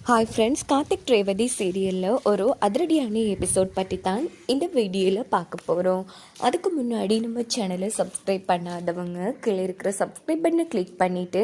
Hi friends Karthik Revathi சீரியலில் ஒரு அதிரடியான எபிசோட் பற்றி தான் இந்த வீடியோவில் பார்க்க போகிறோம் அதுக்கு முன்னாடி நம்ம சேனலை சப்ஸ்கிரைப் பண்ணாதவங்க கீழே இருக்கிற சப்ஸ்கிரைப் பண்ணை கிளிக் பண்ணிவிட்டு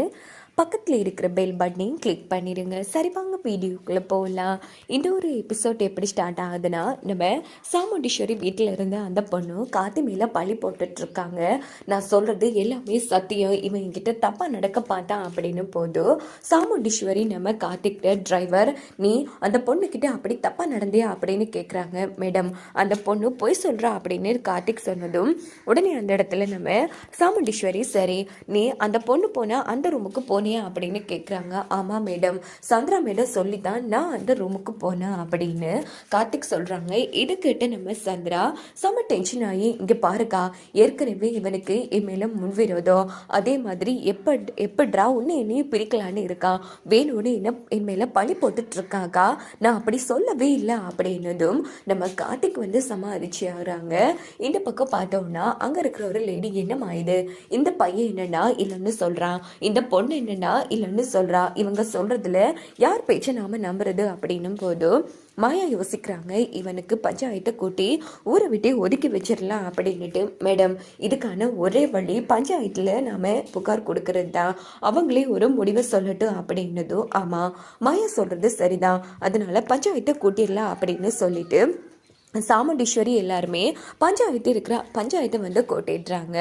பக்கத்தில் இருக்கிற பெல் பட்டனையும் கிளிக் பண்ணிடுங்க சரி வாங்க வீடியோக்குள்ளே போகலாம் இந்த ஒரு எபிசோட் எப்படி ஸ்டார்ட் ஆகுதுன்னா நம்ம சாமுண்டீஸ்வரி வீட்டில் இருந்து அந்த பொண்ணு காத்து மேலே பழி போட்டுட்ருக்காங்க நான் சொல்கிறது எல்லாமே சத்தியம். இவன் என்கிட்ட தப்பாக நடக்க பார்த்தான் அப்படின்னு போதும் சாமுண்டீஸ்வரி நம்ம கார்த்திக்கிட்ட டிரைவர் நீ அந்த பொண்ணுக்கிட்ட அப்படி தப்பாக நடந்தியா? அப்படின்னு கேட்குறாங்க மேடம் அந்த பொண்ணு பொய் சொல்கிறா அப்படின்னு கார்த்திக் சொன்னதும் உடனே அந்த இடத்துல நம்ம சாமுண்டீஸ்வரி சரி நீ அந்த பொண்ணு போனால் அந்த ரூமுக்கு போனியா அப்படின்னு கேட்குறாங்க ஆமாம் மேடம். சந்திரா மேடம் சொல்லி தான் நான் அந்த ரூமுக்கு போனேன் அப்படின்னு கார்த்திக் சொல்கிறாங்க இது கேட்டு நம்ம சந்திரா செம்ம டென்ஷன் ஆகி இங்கே பாருக்கா ஏற்கனவே இவனுக்கு என் மேலே முன்விரோதம் அதே மாதிரி எப்போ எப்படிரா உன்னை என்னையும் பிரிக்கலான்னு இருக்கா? வேணும்னு என்ன என் மேலே பழி போட்டுட்டு இருக்காக்கா நான் அப்படி சொல்லவே இல்லை அப்படின்னதும் நம்ம கார்த்திக் வந்து சமாதிச்சு ஆகுறாங்க இந்த பக்கம் பார்த்தோம்னா அங்கே இருக்கிற ஒரு லேடி என்னமாயுது இந்த பையன் என்னன்னா இல்லைன்னு சொல்கிறான் இந்த பொண்ணு என்ன இல்லைன்னு சொல்கிறா இவங்க சொல்கிறதுல யார் பேச்சை நாம் நம்புறது அப்படின்னும் போது மாயா யோசிக்கிறாங்க இவனுக்கு பஞ்சாயத்தை கூட்டி ஊரை விட்டு ஒதுக்கி வச்சிடலாம் அப்படின்னுட்டு. மேடம் இதுக்கான ஒரே வழி பஞ்சாயத்தில் நாம் புகார் கொடுக்கறது தான். அவங்களே ஒரு முடிவை சொல்லட்டும் அப்படின்னதும் ஆமாம் மாயா சொல்கிறது சரிதான். அதனால் பஞ்சாயத்தை கூட்டிடலாம் அப்படின்னு சொல்லிட்டு சாமுண்டீஸ்வரி எல்லாருமே பஞ்சாயத்து இருக்கிற பஞ்சாயத்தை வந்து கோட்டிடுறாங்க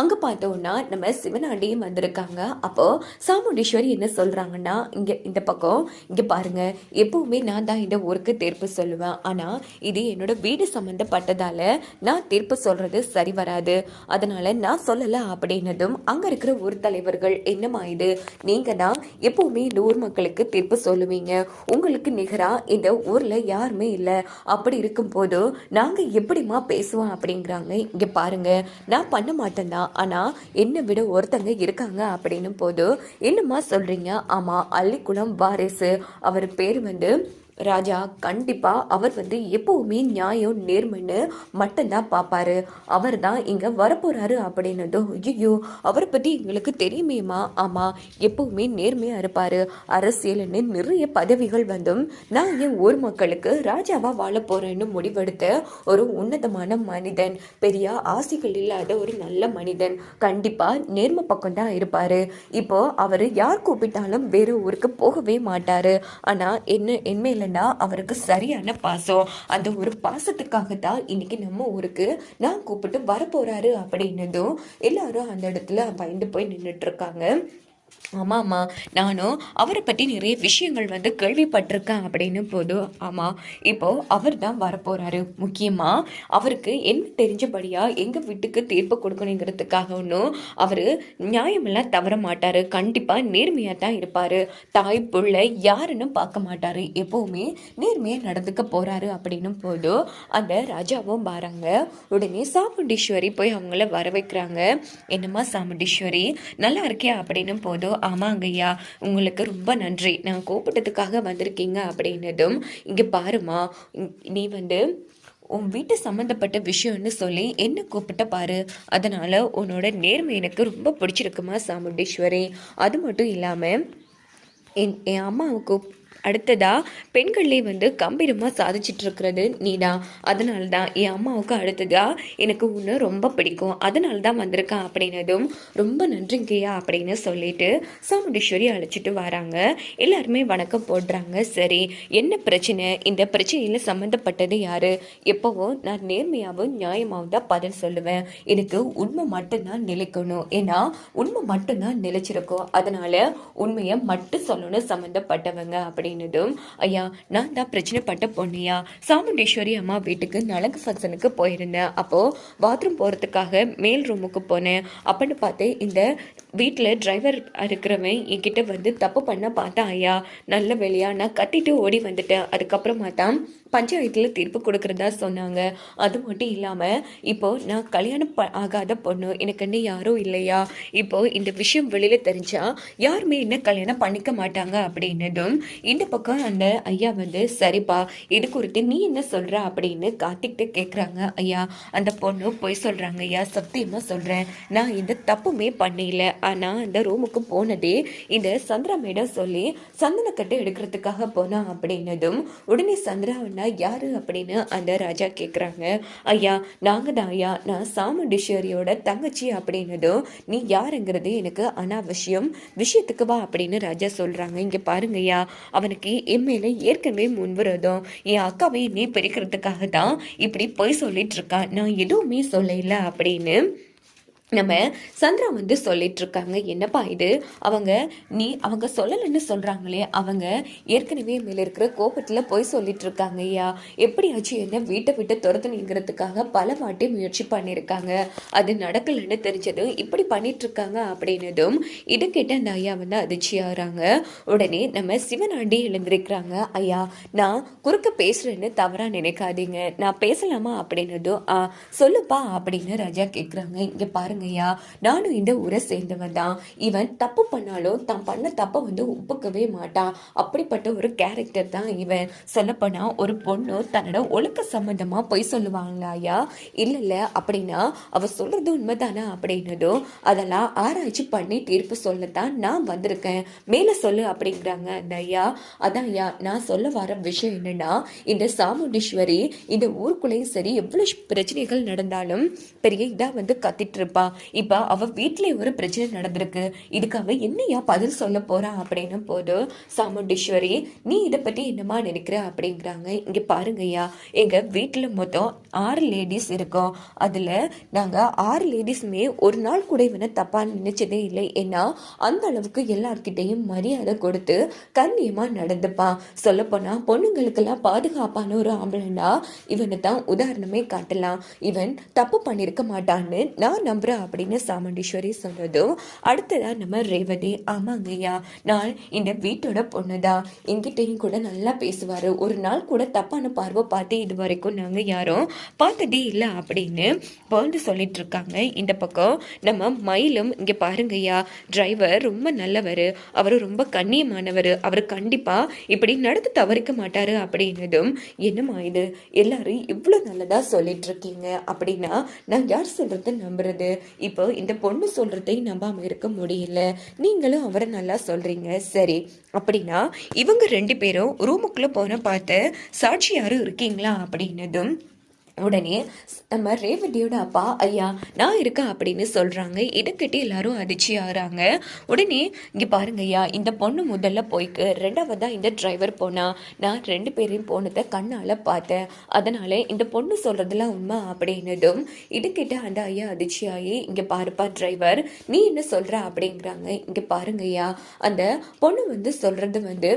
அங்கே பார்த்தோன்னா நம்ம சிவனாண்டியும் வந்திருக்காங்க. அப்போது சாமுண்டீஸ்வரி என்ன சொல்கிறாங்கன்னா இங்கே இந்த பக்கம் இங்கே பாருங்கள் எப்போவுமே நான் தான் இந்த ஊருக்கு தீர்ப்பு சொல்லுவேன். ஆனால் இது என்னோட வீடு சம்மந்தப்பட்டதால் நான் தீர்ப்பு சொல்கிறது சரி வராது. அதனால் நான் சொல்லலை அப்படின்னதும் அங்கே இருக்கிற ஊர் தலைவர்கள் என்னம்மா இது? நீங்கள் தான் எப்போவுமே இந்த ஊர் மக்களுக்கு தீர்ப்பு சொல்லுவீங்க. உங்களுக்கு நிகராக இந்த ஊரில் யாருமே இல்லை. அப்படி இருக்கும்போது நாங்கள் எப்படிம்மா பேசுவோம் அப்படிங்கிறாங்க. இங்கே பாருங்க நான் பண்ண மாட்டேன் தான் ஆனால் என்னை விட ஒருத்தங்க இருக்காங்க அப்படின்னு போது என்னம்மா சொல்கிறீங்க ஆமாம் அள்ளிக்குளம் வாரிசு. அவர் பேர் வந்து ராஜா கண்டிப்பாக அவர் வந்து எப்போவுமே நியாயம் நேர்மைன்னு மட்டும்தான் பார்ப்பாரு அவர் தான் இங்கே வரப்போகிறாரு அப்படின்னதும் ஐயோ அவரை பற்றி எங்களுக்கு தெரியுமேம்மா. ஆமாம் எப்போவுமே நேர்மையாக இருப்பார். அரசியல்னு நிறைய பதவிகள் வந்தும் நான் என் ஊர் மக்களுக்கு ராஜாவாக வாழ போகிறேன்னு முடிவெடுத்த ஒரு உன்னதமான மனிதன் பெரிய ஆசைகள் இல்லாத ஒரு நல்ல மனிதன். கண்டிப்பாக நேர்மை பக்கம் தான் இருப்பார். இப்போ அவர் யார் கூப்பிட்டாலும் வேறு ஊருக்கு போகவே மாட்டார். ஆனால் என்ன என்மையில் இல்லைன்னா அவருக்கு சரியான பாசம். அந்த ஒரு பாசத்துக்காக தான் இன்னைக்கு நம்ம ஊருக்கு நான் கூப்பிட்டு வரப்போறாரு அப்படின்னதும் எல்லாரும் அந்த இடத்துல பயந்து போய் நின்றுட்டு இருக்காங்க. ஆமாம்மா. நானும் அவரை பற்றி நிறைய விஷயங்கள் வந்து கேள்விப்பட்டிருக்கேன் அப்படின்னு போதும் ஆமாம் இப்போது அவர் தான் வரப்போகிறாரு முக்கியமாக அவருக்கு என்ன தெரிஞ்சபடியாக எங்கள் வீட்டுக்கு தீர்ப்பு கொடுக்கணுங்கிறதுக்காக ஒன்றும் அவர் நியாயமெல்லாம் தவற மாட்டார். கண்டிப்பாக நேர்மையாக தான் இருப்பார். தாய் பிள்ளை யாருன்னு பார்க்க மாட்டார். எப்போவுமே நேர்மையாக நடந்துக்க போகிறாரு அப்படின்னும் போதும் அந்த ராஜாவும் பாருங்க உடனே சாமுண்டீஸ்வரி போய் அவங்கள வர வைக்கிறாங்க என்னம்மா சாமுண்டீஸ்வரி நல்லா இருக்கியா அப்படின்னும் போதும் ஆமாங்க ஐயா உங்களுக்கு ரொம்ப நன்றி. நான் கூப்பிட்டதுக்காக வந்திருக்கீங்க அப்படின்னதும் இங்கே பாருமா நீ வந்து உன் வீட்டு சம்மந்தப்பட்ட விஷயம்னு சொல்லி என்ன கூப்பிட்ட பாரு. அதனால் உன்னோட நேர்மை எனக்கு ரொம்ப பிடிச்சிருக்குமா சாமுண்டீஸ்வரி. அது மட்டும் இல்லாமல் என் என் அம்மாவுக்கு அடுத்ததாக பெண்கள்லேயே வந்து கம்பீரமாக சாதிச்சிட்டு இருக்கிறது நீதான் அதனால தான் என் அம்மாவுக்கு அடுத்ததாக எனக்கு உன்னை ரொம்ப பிடிக்கும். அதனால தான் வந்திருக்கேன் அப்படின்னதும் ரொம்ப நன்றிங்கய்யா அப்படின்னு சொல்லிட்டு சாமுண்டீஸ்வரி அழைச்சிட்டு வராங்க. எல்லாருமே வணக்கம் போடுறாங்க. சரி என்ன பிரச்சனை? இந்த பிரச்சனையில் சம்மந்தப்பட்டது யார்? எப்போவோ நான் நேர்மையாகவும் நியாயமாகவும் தான் பதில் சொல்லுவேன். எனக்கு உண்மை மட்டும்தான் நிலைக்கணும். ஏன்னா உண்மை மட்டும்தான் நிலைச்சிருக்கும். அதனால் உண்மையை மட்டும் சொல்லணும் சம்மந்தப்பட்டவங்க அப்படின்னு அப்படின்னதும் ஐயா நான் தான் பிரச்சனைப்பட்ட பொண்ணையா? சாமுண்டீஸ்வரி அம்மா வீட்டுக்கு நலங்கு ஃபங்க்ஷனுக்கு போயிருந்தேன். அப்போது பாத்ரூம் போகிறதுக்காக மேல் ரூமுக்கு போனேன். அப்படின்னு பார்த்து இந்த வீட்டில் டிரைவர் இருக்கிறவன் என்கிட்ட வந்து தப்பு பண்ண பார்த்தேன் ஐயா. நல்ல வேலையா? நான் கட்டிட்டு ஓடி வந்துட்டேன். அதுக்கப்புறமா தான் பஞ்சாயத்தில் தீர்ப்பு கொடுக்குறதா சொன்னாங்க. அது மட்டும் இல்லாமல் இப்போது நான் கல்யாணம் ப ஆகாத பொண்ணு. எனக்குன்னு யாரும் இல்லையா? இப்போது இந்த விஷயம் வெளியில் தெரிஞ்சால் யாருமே என்ன கல்யாணம் பண்ணிக்க மாட்டாங்க அப்படின்னதும் இந்த பக்கம் அந்த ஐயா வந்து சரிப்பா இது குறித்து நீ என்ன சொல்கிற அப்படின்னு கார்த்திக்கிட்ட கேட்குறாங்க ஐயா அந்த பொண்ணு பொய் சொல்கிறாங்க ஐயா. சத்தியமாக சொல்கிறேன் நான் இந்த தப்புமே பண்ணல. ஆனால் அந்த ரூமுக்கு போனதே இந்த சந்திராமிடம் சொல்லி சந்தனக்கட்டு எடுக்கிறதுக்காக போனான் அப்படின்னதும் உடனே சந்திராவண்ணா யாரு? அப்படின்னு அந்த ராஜா கேட்குறாங்க ஐயா நாங்கள் தான் ஐயா. நான் சாமுண்டீஸ்வரியோட தங்கச்சி அப்படின்னதும் நீ யாருங்கிறது எனக்கு அனாவசியம். விஷயத்துக்கு வா அப்படின்னு ராஜா சொல்கிறாங்க இங்கே பாருங்க ஐயா அவனுக்கு என் ஏற்கனவே முன்விரோதம். என் அக்காவை நீ பிரிக்கிறதுக்காக தான் இப்படி பொய் சொல்லிட்டு இருக்கா. நான் எதுவுமே சொல்லல அப்படின்னு நம்ம சந்திரா வந்து சொல்லிட்டு இருக்காங்க என்னப்பா இது? அவங்க நீ அவங்க சொல்லலைன்னு சொல்றாங்களே அவங்க ஏற்கனவே மேல இருக்கிற கோபத்துல போய் சொல்லிட்டு இருக்காங்க ஐயா. எப்படியாச்சும் என்ன வீட்டை விட்டு துரத்துனீங்கிறதுக்காக பல வாட்டி முயற்சி பண்ணியிருக்காங்க. அது நடக்கலைன்னு தெரிஞ்சதும் இப்படி பண்ணிட்டு இருக்காங்க அப்படின்னதும் இது கேட்ட அந்த ஐயா வந்து அதிர்ச்சி ஆகிறாங்க உடனே நம்ம சிவனாண்டி எழுந்திருக்கிறாங்க ஐயா நான் குறுக்க பேசுறேன்னு தவறா நினைக்காதீங்க. நான் பேசலாமா? அப்படின்னதும் ஆ சொல்லுப்பா அப்படின்னு ராஜா கேட்குறாங்க இங்க பாருங்க ஐயா நானும் இந்த ஊரை சேர்ந்தவன் தான். இவன் தப்பு பண்ணாலும் தான் பண்ண தப்பை வந்து ஒப்புக்கவே மாட்டான் அப்படிப்பட்ட ஒரு கேரக்டர் தான் இவன். சொல்லப்போனால் ஒரு பொண்ணு தன்னோட ஒழுக்க சம்மந்தமாக பொய் சொல்லுவாங்களா ஐயா? இல்லை அப்படின்னா அவள் சொல்கிறது உண்மைதானா அப்படின்னதும் அதெல்லாம் ஆராய்ச்சி பண்ணி தீர்ப்பு சொல்லத்தான் நான் வந்திருக்கேன். மேலே சொல்லு அப்படிங்கிறாங்க அந்த ஐயா. அதான் ஐயா நான் சொல்ல வர விஷயம் என்னென்னா இந்த சாமுண்டீஸ்வரி இந்த ஊருக்குள்ளேயும் சரி எவ்வளோ பிரச்சனைகள் நடந்தாலும் பெரிய இதாக வந்து கத்திட்டு இருப்பா. இப்ப அவ வீட்லயே ஒரு பிரச்சனை நடந்திருக்கு. இதுக்கு அவ என்னையா பதில் சொல்ல போறா அப்படின்னு போது சாமுண்டீஸ்வரி நீ இதை பத்தி என்னமா நினைக்கிற அப்படிங்கிறாங்க. இங்க பாருங்கய்யா எங்க வீட்டுல மொத்தம் ஆறு லேடிஸ் இருக்கோம். அதுல நாங்க ஆறு லேடிஸுமே ஒரு நாள் கூட இவனை தப்பா நினைச்சதே இல்லை. ஏன்னா அந்த அளவுக்கு எல்லார்கிட்டையும் மரியாதை கொடுத்து கண்ணியமா நடந்துப்பான் சொல்ல போனா பொண்ணுங்களுக்கெல்லாம் பாதுகாப்பான ஒரு ஆம்பளைனா இவனை தான் உதாரணமே காட்டலாம். இவன் தப்பு பண்ணிருக்க மாட்டான்னு நான் நம்புறேன். அப்படின்னு சாமுண்டீஸ்வரி சொன்னதும் அடுத்ததாக நம்ம ரேவதி ஆமாங்கய்யா நான் இந்த வீட்டோட பொண்ணுதான் எங்கிட்டையும் கூட நல்லா பேசுவார். ஒரு நாள் கூட தப்பான பார்வை பார்த்து இது வரைக்கும் நாங்கள் யாரும் பார்த்ததே இல்லை அப்படின்னு வந்து சொல்லிட்டு இருக்காங்க. இந்த பக்கம் நம்ம மயிலும் இங்கே பாருங்கய்யா டிரைவர் ரொம்ப நல்லவர். அவர் ரொம்ப கண்ணியமானவர். அவர் கண்டிப்பாக இப்படி நடந்து தவறிக்க மாட்டார் அப்படின்னதும் என்னம்மா இது? எல்லாரும் இவ்வளோ நல்லதாக சொல்லிட்டு இருக்கீங்க அப்படின்னா நான் யார் சொல்கிறத நம்புறது? இப்போ இந்த பொண்ணு சொல்றதை நம்பாம இருக்க முடியல. நீங்களும் அவரை நல்லா சொல்றீங்க. சரி அப்படின்னா இவங்க ரெண்டு பேரும் ரூமுக்குள்ள போன பார்த்து சாட்சி யாரும் இருக்கீங்களா? அப்படின்னதும் உடனே நம்ம ரேவதியோட அப்பா ஐயா நான் இருக்கேன் அப்படின்னு சொல்கிறாங்க இடக்கிட்டு எல்லாரும் அதிர்ச்சி ஆகிறாங்க. உடனே இங்கே பாருங்க ஐயா இந்த பொண்ணு முதல்ல போய்க்கு ரெண்டாவதாக இந்த டிரைவர் போனா. நான் ரெண்டு பேரையும் போனதை கண்ணால் பார்த்தேன். அதனால இந்த பொண்ணு சொல்கிறதுலாம் உண்மை அப்படின்னதும் இதுக்கிட்ட அந்த ஐயா அதிர்ச்சியாகி இங்கே பாருப்பா டிரைவர் நீ என்ன சொல்கிற அப்படிங்கிறாங்க. இங்கே பாருங்க ஐயா. அந்த பொண்ணு வந்து சொல்கிறது வந்து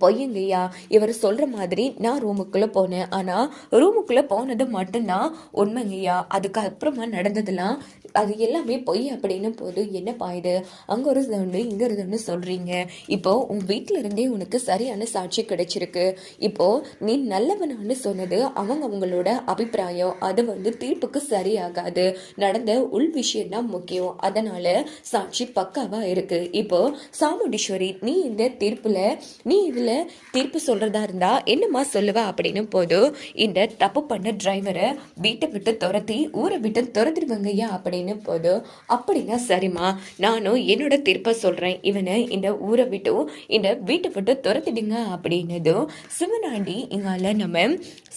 பொய்யுங்கய்யா இவர் சொல்கிற மாதிரி நான் ரூமுக்குள்ளே போனேன். ஆனால் ரூமுக்குள்ளே போனது மட்டும்தான் உண்மைங்கய்யா. அதுக்கப்புறமா நடந்ததுலாம் நடந்ததெல்லாம் அது எல்லாமே பொய் அப்படின்னும் போது என்ன பாயுது அங்கே ஒரு ஒன்று இங்கே ஒரு ஒன்று சொல்கிறீங்க இப்போது உன் வீட்டில் இருந்தே உனக்கு சரியான சாட்சி கிடைச்சிருக்கு. இப்போது நீ நல்லவனான்னு சொன்னது அவங்க அவங்களோட அபிப்பிராயம். அது வந்து தீர்ப்புக்கு சரியாகாது. நடந்த உள் விஷயம் தான் முக்கியம். அதனால் சாட்சி பக்காவாக இருக்குது இப்போது சாமுண்டீஸ்வரி நீ இந்த தீர்ப்பில் நீ இதில் தீர்ப்பு சொல்கிறதா இருந்தால் என்னம்மா சொல்லுவ? அப்படின்னு போது இந்த தப்பு பண்ண டிரைவரை வீட்டை விட்டு துரத்தி ஊரை விட்டு துரத்திடுவாங்கய்யா அப்படின்னு போது அப்படின்னா சரிம்மா நானும் என்னோட திருப்பை சொல்கிறேன் இவனை இந்த ஊரை விட்டு இந்த வீட்டை விட்டு துரத்திடுங்க அப்படின்னதும் சிவனாண்டி இங்கால நம்ம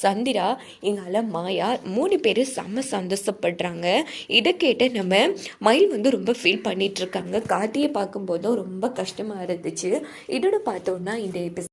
சந்திரா இங்கால மாயா மூணு பேர் செம்ம சந்தோஷப்படுறாங்க. இதை கேட்டு நம்ம மயில் வந்து ரொம்ப ஃபீல் பண்ணிட்டு இருக்காங்க. கார்த்தியை பார்க்கும்போதும் ரொம்ப கஷ்டமா இருந்துச்சு. இதோட பார்த்தோன்னா இந்த எபிசோட்